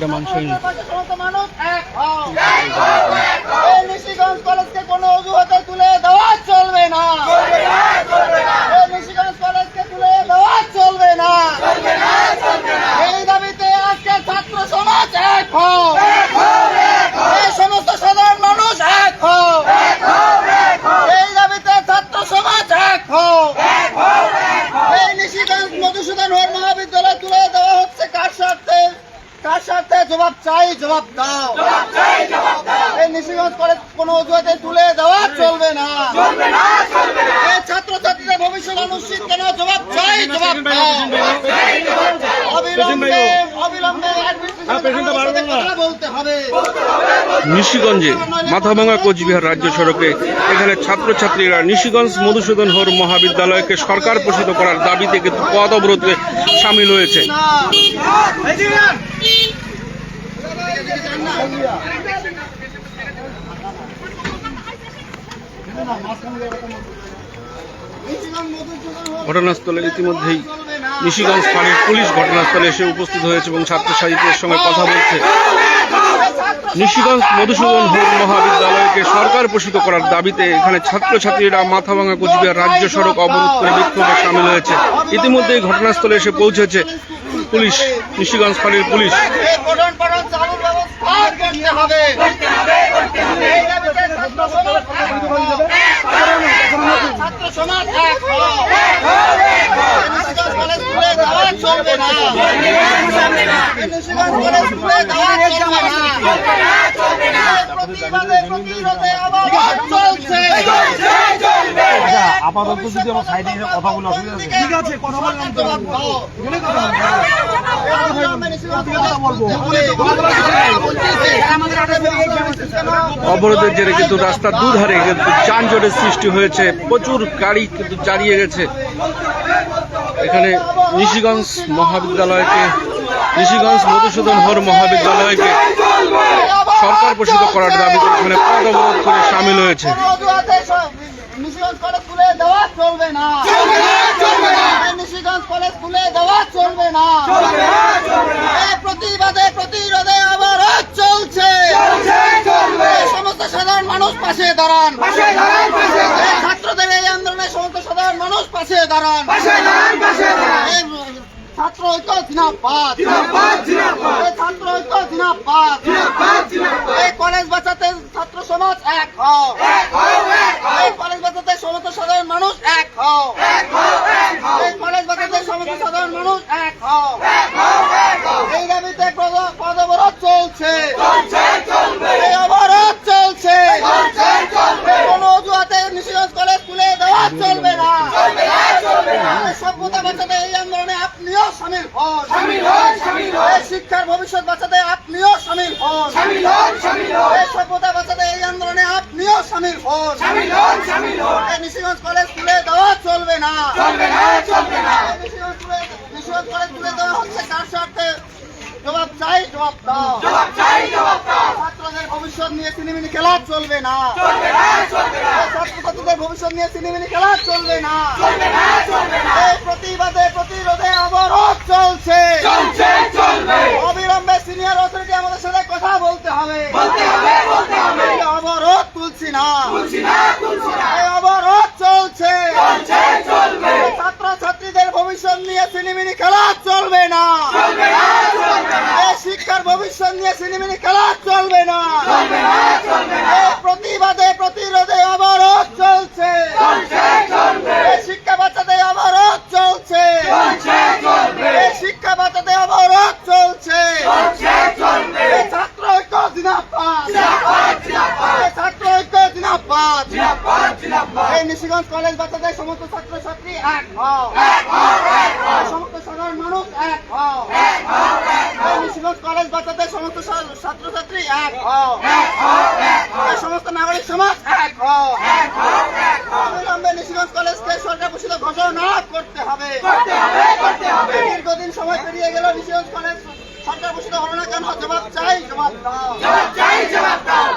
এটা মানুষের নিশিগঞ্জ কোনো অজুহাতে তুলে দেওয়া চলবে না। নিশিগঞ্জ কলেজকে তুলে দেওয়া চলবে না। এই দাবিতে আজকে ছাত্র সমাজ এই সমস্ত সাধারণ মানুষ এক হও এই দাবিতে ছাত্র সমাজ এক হও এই নিশিগঞ্জ মধুসূদন হর মহাবিদ্যালয় তুলে দেওয়া হচ্ছে কার স্বার্থে কার স্বার্থে জবাব চাই জবাব দাও এই নিশিগঞ্জ কলেজ কোনো অজুহাতে তুলে দেওয়া চলবে না এই ছাত্রছাত্রীদের ভবিষ্যৎ অনিশ্চিত কেন জবাব চাই জবাব দাও অবিলম্বে বলতে হবে নিশিগঞ্জে মাথাভাঙা কোচবিহার রাজ্য সড়কে এখানে ছাত্রছাত্রীরা নিশিগঞ্জ মধুসূদন হর মহাবিদ্যালয়কে সরকার পোষিত করার দাবিতে কিন্তু পদ অবরোধে সামিল হয়েছে ঘটনাস্থলে ইতিমধ্যেই নিশিগঞ্জ ফাঁড়ির পুলিশ ঘটনাস্থলে এসে উপস্থিত হয়েছে এবং ছাত্র ছাত্রছাত্রীদের সঙ্গে কথা বলছে। নিশিগঞ্জ মধুসূদন হোম মহাবিদ্যালয়কে সরকার পোষিত করার দাবিতে এখানে ছাত্রছাত্রীরা মাথাভাঙা কোচবিহার রাজ্য সড়ক অবরোধ করে বিক্ষোভে সামিল হয়েছে। ইতিমধ্যেই ঘটনাস্থলে এসে পৌঁছেছে পুলিশ নিশিগঞ্জ ফাঁড়ির পুলিশ। ছাত্র সমাজ চলছে আপাতত যদি আমার সাইডে এসে কথাগুলো অসুবিধা আছে? ঠিক আছে কথা বললাম তো অবরোধের জেরে কিন্তু রাস্তার দুধারে কিন্তু যানজটের সৃষ্টি হয়েছে। প্রচুর গাড়ি কিন্তু চালিয়ে গেছে। এখানে নিশিগঞ্জ মহাবিদ্যালয়কে নিশিগঞ্জ মধুসূদন হর মহাবিদ্যালয়কে সরকার পোষিত করার দাবিতে এখানে পদ অবরোধ করে সামিল হয়েছে। খুলে দেওয়া চলবে না। নিশিগঞ্জ কলেজ খুলে দেওয়া চলবে না। প্রতিবাদে প্রতিরোধে আবার চলছে। সমস্ত সাধারণ মানুষ পাশে দাঁড়ান। ছাত্রদের সমস্ত সাধারণ মানুষ পাশে দাঁড়ান। এই ছাত্র ঐক্য জিনাবাদ এই ছাত্র ঐক্য জিনাবাদ এই কলেজ বাঁচাতে ছাত্র সমাজ এক হও। এই কলেজ বাঁচাতে সমস্ত সাধারণ মানুষ এক হও। এই কলেজ বাঁচাতে সমস্ত সাধারণ মানুষ এক হও। এই দাবিতে পদ- পদবরোধ চলছে। এই অবরোধ চলছে কোন অজুহাতে নিশিগঞ্জ কলেজ খুলে দেওয়া চলবে না। সভ্যতা বাঁচাতে এই আন্দোলনে আপনিও সামিল হন। এই শিক্ষার ভবিষ্যৎ বাঁচাতে আপনিও সামিল হন। এই সভ্যতা বাঁচাতে এই আন্দোলনে আপনিও সামিল হন। এই নিশিগঞ্জ কলেজ তুলে দেওয়া চলবে না। নিশিগঞ্জ তুলে- নিশিগঞ্জ কলেজ তুলে দেওয়া হচ্ছে কার স্বার্থে? জবাব চাই জবাব দাও। ছাত্রদের ভবিষ্যৎ নিয়ে সিনেমিনি খেলা চলবে না। এই ছাত্রছাত্রীদের ভবিষ্যৎ নিয়ে সিনেমিনি খেলা চলবে না। এই প্রতিবাদে প্রতিরোধে অবরোধ চলছে। অবিলম্বে সিনিয়র অথরিটি আমাদের সাথে কথা বলতে হবে। এই অবরোধ তুলছি না এই অবরোধ চলছে ছাত্র ছাত্রীদের ভবিষ্যৎ নিয়ে সিনেমিনি খেলা চলবে না এই শিক্ষার ভবিষ্যৎ নিয়ে সিনেমিনি খেলা চলবে না এই প্রতিবাদে প্রতিরোধে অবরোধ চলছে এই শিক্ষা বাচ্চাতে অবরোধ চলছে এই শিক্ষা বাচ্চাতে অবরোধ চলছে এই ছাত্র ঐক্য জিনাপাত এই ছাত্র ঐক্য জিনাপাত এই নিশিগঞ্জ কলেজ বাচ্চাদের সমস্ত ছাত্র ছাত্রী এক হও সমস্ত সাধারণ মানুষ এক হও। কলেজ বাচ্চাদের সমস্ত ছাত্র ছাত্রী এক হও। সমস্ত নাগরিক সমাজ এক হও। অবিলম্বে নিশিগঞ্জ কলেজকে সরকার ঘোষিত ঘোষণা করতে হবে। দীর্ঘদিন সময় পেরিয়ে গেল নিশিগঞ্জ কলেজ সরকার ঘোষিত হলো না কেন? জবাব চাই জবাব দাও।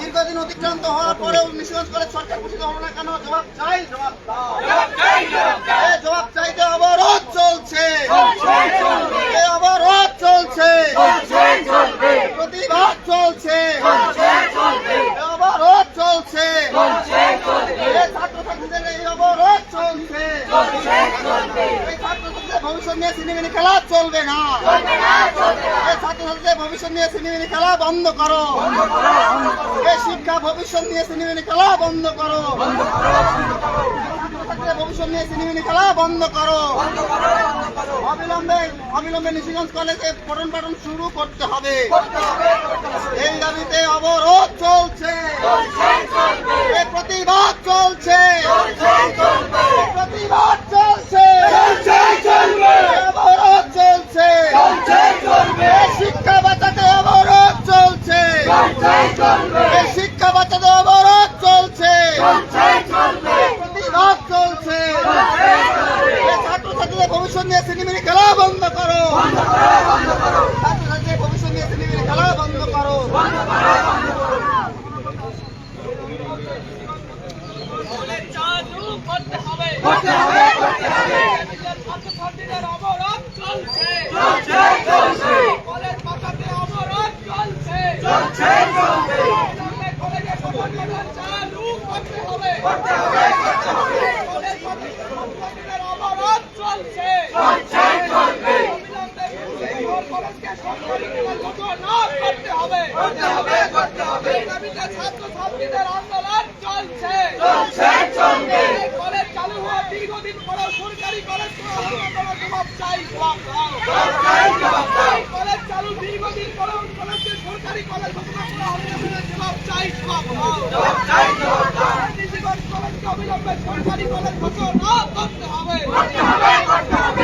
দীর্ঘদিন অতিক্রান্ত হওয়ার পরেও মিশন করে সরকার ঘোষিত হলো না কেন? জবাব চাই জবাব দাও। জবাব চাইতে অবরোধ চলছে। অবরোধ চলছে। প্রতিবাদ চলছে। অবরোধ চলছে। ছাত্রছাত্রীদের এই অবরোধ চলছে। এই ছাত্রছাত্রীদের ভবিষ্যৎ নিয়ে সিনেমানি খেলা চলবে না। ভবিষ্যৎ নিয়ে সিনেমিনি খেলা বন্ধ করো। এই শিক্ষা ভবিষ্যৎ নিয়ে সিনেমিনি খেলা বন্ধ করো। ভবিষ্যৎ নিয়ে সিনেমিনি খেলা বন্ধ করো। অবিলম্বে অবিলম্বে নিশিগঞ্জ কলেজে পঠন পাঠন শুরু করতে হবে এই দাবিতে অবরোধ চলছে এই প্রতিবাদ চলছে এই প্রতিবাদ চলছে এই অবরোধ চলছে এই শিক্ষা বাঁচাতে অবরোধ চলছে এই শিক্ষা বাঁচাতে অবরোধ চলছে এই প্রতিবাদ চলছে এই ছাত্রছাত্রীদের ভবিষ্যৎ নিয়ে সিনেমিনি খেলা বন্ধ করো ছাত্রছাত্রীদের ভবিষ্যৎ নিয়ে সিনেমিনি খেলা বন্ধ করো চালু করতে হবে ছাত্রছাত্রীদের অবরোধ চলছে কলেজ পাতাতে অবরোধ চলছে অবিলম্বে কলেজে পঠন-পাঠন চালু করতে হবে কলেজ পাতাতে ছাত্রছাত্রীদের অবরোধ চলছে অবিলম্বে শহর কলেজকে সরকারি কলেজ ঘোষণা করতে হবে এই দাবিতে ছাত্রছাত্রীদের আন্দোলন চলছে এই কলেজ চালু হওয়া দীর্ঘদিন পরেও সরকারি কলেজ জবাব চাই জবাব দাও এই কলেজ চালু দীর্ঘদিন পরেও কলেজকে সরকারি কলেজ ঘোষণা করা হবে না। বলে জবাব চাই। জবাব দাও নিশিগঞ্জ কলেজকে অবিলম্বে সরকারি কলেজ ঘোষণা করতে হবে।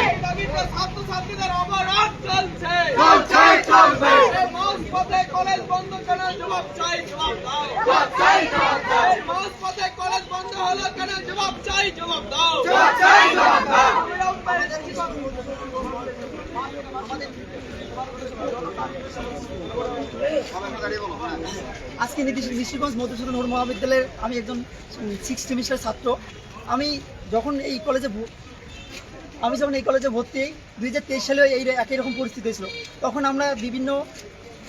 এই দাবিতে ছাত্রছাত্রীদের অবরোধ চলছে। এই মাঝপথে কলেজ বন্ধ কেন জবাব চাই জবাব দাও। এই মাঝপথে কলেজ বন্ধ হলো কেন? জবাব চাই জবাব দাও। অবিলম্বে আজকে নিশ্চিতগঞ্জ মধুসূদন হর মহাবিদ্যালয়ের আমি একজন সিক্স সেমিস্টার ছাত্র। আমি যখন এই কলেজে ভ- আমি যখন এই কলেজে ভর্তি দুই হাজার তেইশ সালেও এই একই রকম পরিস্থিতি হয়েছিল। তখন আমরা বিভিন্ন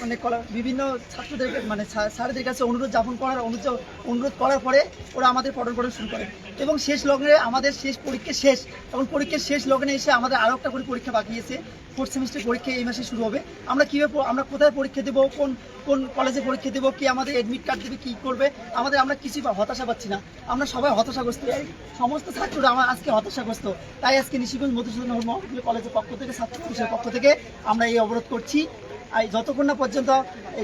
মানে বিভিন্ন ছাত্রদের মানে স্যার- স্যারদের কাছে অনুরোধ যাপন করার, অনুরোধ অনুরোধ করার পরে ওরা আমাদের পঠন পঠন শুরু করে। এবং শেষ লগ্নে আমাদের শেষ পরীক্ষা শেষ। এবং পরীক্ষার শেষ লগ্নে এসে আমাদের আরও একটা করে পরীক্ষা বাকি আছে। ফোর্থ সেমিস্টার পরীক্ষা এই মাসে শুরু হবে। আমরা কীভাবে আমরা কোথায় পরীক্ষা দেবো? কোন কোন কলেজে পরীক্ষা দেবো? কি আমাদের অ্যাডমিট কার্ড দেবে? কী করবে? আমাদের আমরা কিছুই হতাশা পাচ্ছি না। আমরা সবাই হতাশাগ্রস্ত। সমস্ত ছাত্ররা আমার আজকে হতাশাগ্রস্ত। তাই আজকে নিশিগঞ্জ মধুসূদন কলেজের পক্ষ থেকে, ছাত্র পক্ষ থেকে আমরা এই অবরোধ করছি। যতক্ষণ না পর্যন্ত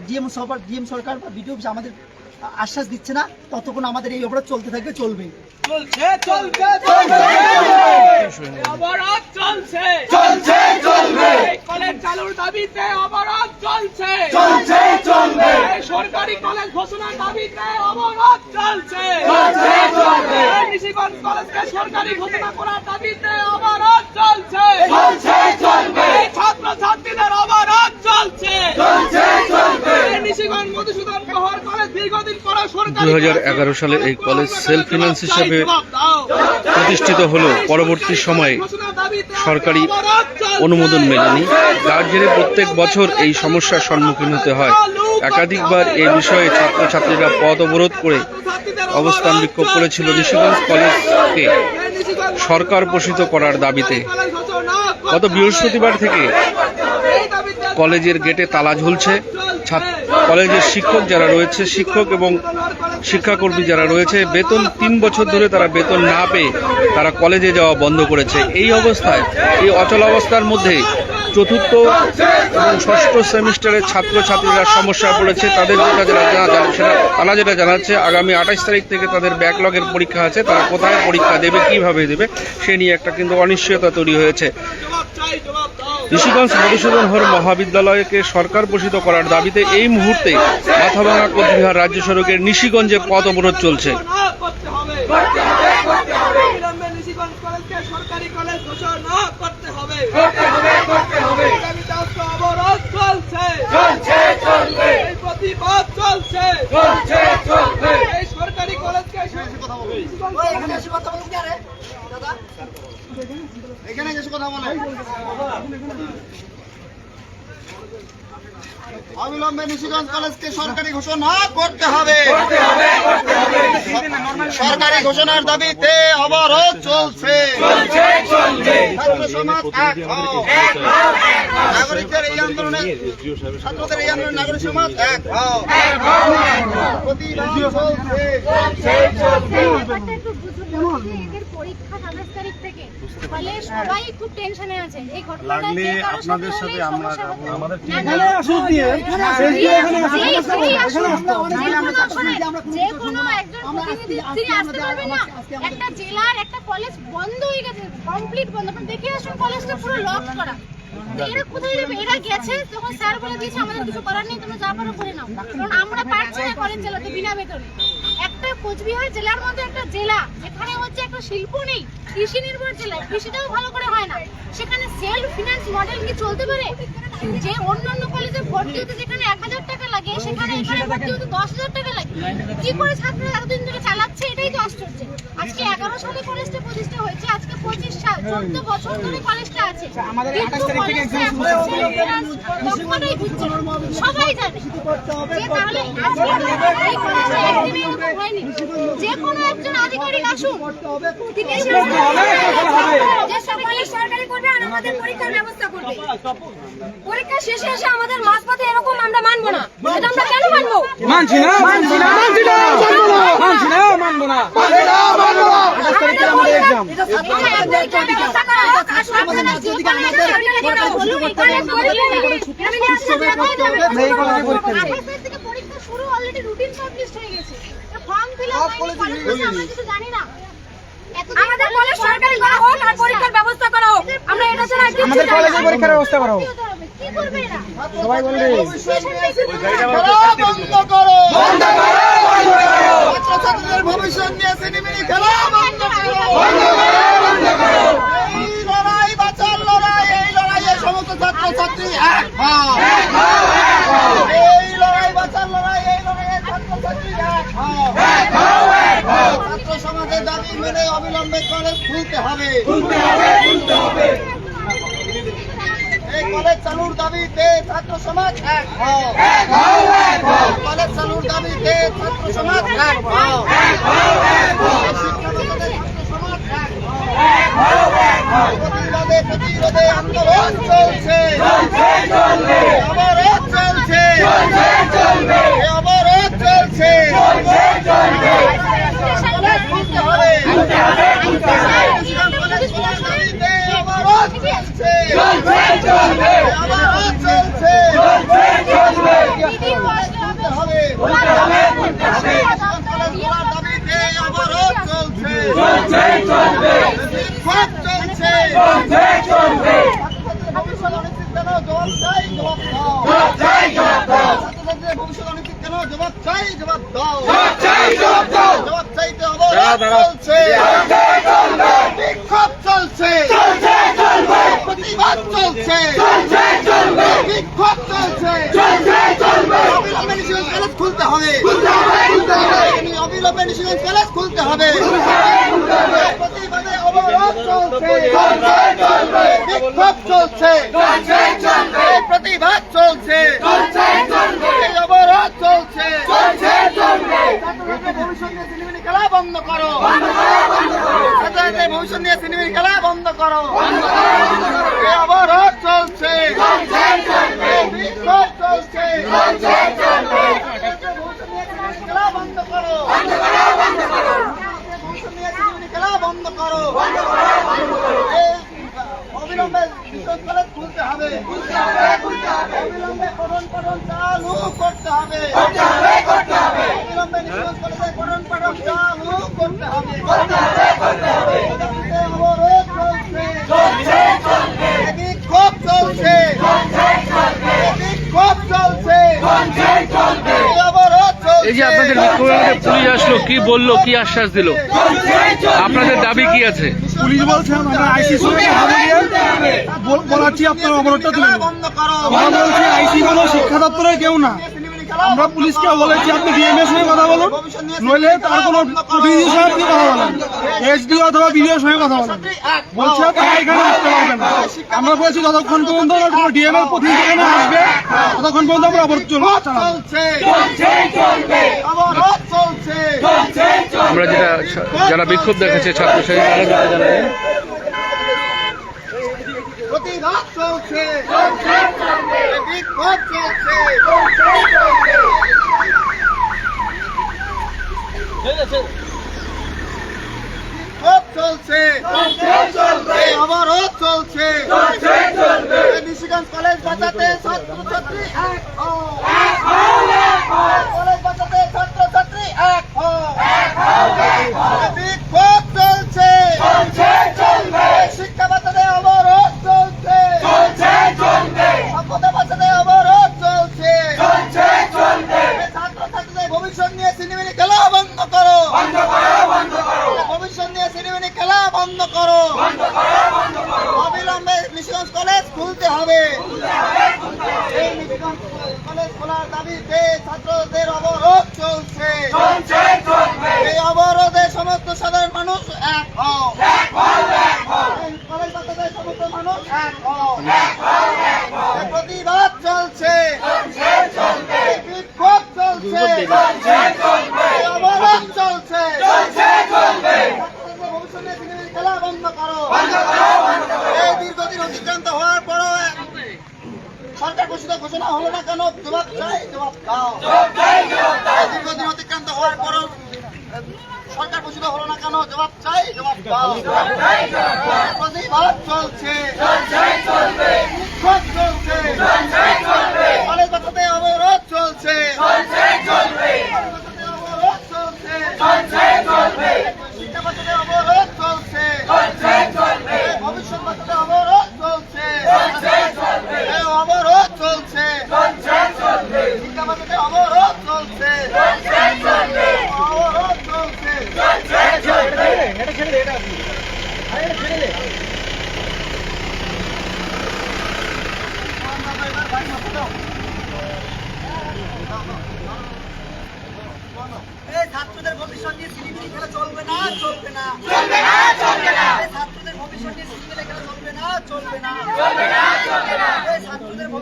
ডিএম সরকার ডিএম সরকার বা বিডিও আমাদের আশ্বাস দিচ্ছে না ততক্ষণ আমাদের এই অবরোধ চলতে থাকবে চলবে। চলছে চলছে চলছে অবরোধ চলছে। চলছে। চলবে। কলেজ চালুর দাবিতে অবরোধ চলছে। চলছে চলবে। সরকারি কলেজ ঘোষণার দাবিতে অবরোধ চলছে। চলছে চলবে। কলেজকে সরকারি ঘোষণা করার দাবিতে অবরোধ চলছে চলছে চলবে ছাত্র ছাত্রীদের অবরোধ চলছে চলছে চলবে নিশিগঞ্জ মধুসূদন কহর কলেজ দীর্ঘদিন 2011 সালে এই কলেজ self finance হিসাবে প্রতিষ্ঠিত হলেও পরবর্তী সময়ে সরকারি অনুমোদন মেলেনি। যার প্রত্যেক বছর এই সমস্যার সম্মুখীন হতে হয়। একাধিকবার এই বিষয়ে ছাত্রছাত্রীরা পথ অবরোধ করে অবস্থান বিক্ষোভ করেছিল নিশিগঞ্জ কলেজকে সরকার পোষিত করার দাবিতে। গত বৃহস্পতিবার থেকে কলেজের গেটে তালা ঝুলছে। কলেজের শিক্ষক যারা রয়েছে, শিক্ষক এবং শিক্ষাকর্মী যারা রয়েছে, বেতন তিন বছর ধরে তারা বেতন না পেয়ে তারা কলেজে যাওয়া বন্ধ করেছে। এই অবস্থায়, এই অচল অবস্থার মধ্যে চতুর্থ এবং ষষ্ঠ সেমিস্টারের ছাত্রছাত্রীরা সমস্যা পড়েছে। তাদের যেটা যায়, সেটা তারা যেটা জানাচ্ছে, আগামী আঠাশ তারিখ থেকে তাদের ব্যাকলগের পরীক্ষা আছে। তারা কোথায় পরীক্ষা দেবে, কীভাবে দেবে, সে নিয়ে একটা কিন্তু অনিশ্চয়তা তৈরি হয়েছে। ঋষিগঞ্জ মধুসূদন হর মহাবিদ্যালয়কে সরকার পোষিত করার দাবিতে এই মুহূর্তে মাথাভাঙা কোচবিহার রাজ্য সড়কের নিশিগঞ্জে পথ অবরোধ চলছে। করতে হবে অবিলম্বে নিশিগঞ্জ কলেজকে সরকারি কলেজ ঘোষণা করতে হবে এই দাবিতে আজকে অবরোধ চলছে এই প্রতিবাদ চলছে এই সরকারি কলেজকে এখানে কথা বলে অবিলম্বে নিশিগঞ্জ কলেজকে সরকারি ঘোষণা করতে হবে। সরকারি ঘোষণার দাবিতে অবরোধ চলছে। নাগরিকদের এই আন্দোলনে ছাত্রদের এই নাগরিক সমাজ এক প্রতিবাদ চলছে। একটু বুঝুন যে এদের পরীক্ষা সাতাশ তারিখ থেকে ফলে সবাই খুব টেনশনে আছে এই ঘটনাটা যে কারোর সাথে হলে সমস্যা হতে পারে। না, না, এখানে আসুন দিয়ে সেই- সেই আসুন। যে কোনো- শোনেন, যে কোনো একজন প্রতিনিধি তিনি আসতে পারবেন না একটা জেলার একটা কলেজ বন্ধ হয়ে গেছে কমপ্লিট বন্ধ দেখে আসুন কলেজটা পুরো লক করা এরা কোথায় যাবে এরা গেছে তখন স্যার বলে দিয়েছে আমাদের কিছু করার নেই তোমরা যা পারো করে নাও কারণ আমরা পারছি না কলেজ চালাতে বিনা বেতনে একটা কোচবিহার জেলার মধ্যে একটা জেলা, যেখানে হচ্ছে একটা শিল্প নেই, কৃষি নির্ভর জেলা, কৃষিটাও ভালো করে হয় না। সেখানে সেলফ ফিনান্স মডেল কি চলতে পারে? যে অন্যান্য কলেজে ভর্তি হতে যেখানে এক হাজার টাকা লাগে সেখানে এখানে ভর্তি হতে দশ হাজার টাকা লাগে। কি করে ছাত্ররা এতদিন ধরে চালাচ্ছে? এটাই তো আশ্চর্য। আজকে এগারো সালে কলেজটা প্রতিষ্ঠা হয়েছে আজকে পঁচিশ সাল চোদ্দ বছর ধরে কলেজটা আছে। না। সবাই জানে যে তাহলে আজকে এই কলেজটা একদিনে হয়নি। যে কোনো একজন আধিকারিক আসুন তিনি সরকারি করবে আর আমাদের পরীক্ষার ব্যবস্থা করবে। পরীক্ষা শেষে এসে আমাদের মাঝপথে এরকম আমরা মানবো না। এটা আমরা কেন মানবো? মানছি না মানছি না মানছি না মানছি না মানবো না। আমাদের এক্সাম ব্যবস্থা করে দেওয়া যাবে। আঠাশ তারিখ থেকে পরীক্ষা শুরু অলরেডি রুটিন পাবলিশ হয়ে গেছে। ফর্ম ফিল আপ কিছু জানি না। আমাদের কলেজ সরকারি করা হোক আর পরীক্ষার ব্যবস্থা করা হোক আমরা এটা ছাড়া কিছু আমাদের কলেজে পরীক্ষার ব্যবস্থা করো কি হতে হবে? কি করবে এরা সবাই বলবে খেলা বন্ধ করো ছাত্রছাত্রীদের ভবিষ্যৎ নিয়ে সিনেমিনি খেলা বন্ধ করো বন্ধ করো বন্ধ করো এই লড়াই বাঁচার লড়াই এই লড়াইয়ে সমস্ত ছাত্রছাত্রী এক হও। এই লড়াই বাঁচার লড়াই এই লড়াইয়ে ছাত্রছাত্রী এক হও। ছাত্র সমাজের দাবি মেনে অবিলম্বে কলেজ খুলতে হবে। এই কলেজ চালুর দাবিতে ছাত্র সমাজ এক হও। কলেজ চালুর দাবিতে ছাত্র সমাজ এক হও। শিক্ষা বাঁচাতে ছাত্র সমাজ এক হও। প্রতিবাদে প্রতিরোধে আন্দোলন চলছে। চলছে চলছে। খুলতে হবে চলছে। চলছে হবে। হবে। ভবিষ্যৎ অনিশ্চিত কেন জবাব চাই জবাব দাও জবাব চাই জবাব দাও জবাব চাইতে অবরোধ চলছে বিক্ষোভ চলছে প্রতিবাদ চলছে চলছে। অবিলম্বে নিশিগঞ্জ কলেজ খুলতে হবে। অবিলম্বে নিশিগঞ্জ কলেজ খুলতে হবে। প্রতিবাদে অবরোধ চলছে। বিক্ষোভ চলছে। প্রতিবাদ চলছে। অবরোধ চলছে। ভবিষ্যৎ নিয়ে সিনেমিনি খেলা বন্ধ করো। ভবিষ্যৎ নিয়ে সিনেমিনি খেলা বন্ধ করো। এই অবরোধ চলছে বিক্ষোভ চলছে ছাত্রছাত্রীদের ভবিষ্যৎ নিয়ে সিনেমিনি খেলা বন্ধ করো ছাত্রছাত্রীদের ভবিষ্যৎ নিয়ে সিনেমিনি খেলা বন্ধ করো এই অবিলম্বে বিদ্যুৎ কলেজ খুলতে হবে অবিলম্বে পঠন পাঠন চালু করতে হবে করতে হবে চলছে বিক্ষোভ চলছে চলছে এই যে আপনাদের বিক্ষোভের পুলিশ আসলো, কি বলল, কি আশ্বাস দিল? আপনাদের দাবি কি আছে? পুলিশ বলছে, আমরা আইসি বলাচ্ছি আপনার অবরোধটা তুলে বলছি, আইসি কোনো শিক্ষা দপ্তরের কেউ না। আমরা পুলিশকে বলেছি আপনি ডিএমএস সঙ্গে কথা বলুন। নইলে তার কোনো প্রতিনিধি সঙ্গে আপনি কথা বলেন। এসডিও অথবা বিডিও সঙ্গে কথা বলেন। বলছে তারা এখানে আসতে পারবেন আমরা বলেছি যতক্ষণ পর্যন্ত কোনো ডিএম প্রতিনিধি এখানে আসবে ততক্ষণ পর্যন্ত আমরা অবরোধ চলবে। আমরা যেটা যারা বিক্ষোভ দেখেছে ছাত্র ছাত্রী তারা জানায় প্রতিবাদ চলছে। বিক্ষোভ চলছে। বিক্ষোভ চলছে। অবরোধ চলছে। নিশিগঞ্জ কলেজ বাঁচাতে ছাত্র ছাত্রী এক কলেজ বাঁচাতে চলছে। হলো না কেন? জবাব চাই জবাব দাও। দীর্ঘদিন অতিক্রান্ত হওয়ার পরও সরকার ঘোষিত হলো না কেন? জবাব চাই জবাব দাও। চলছে।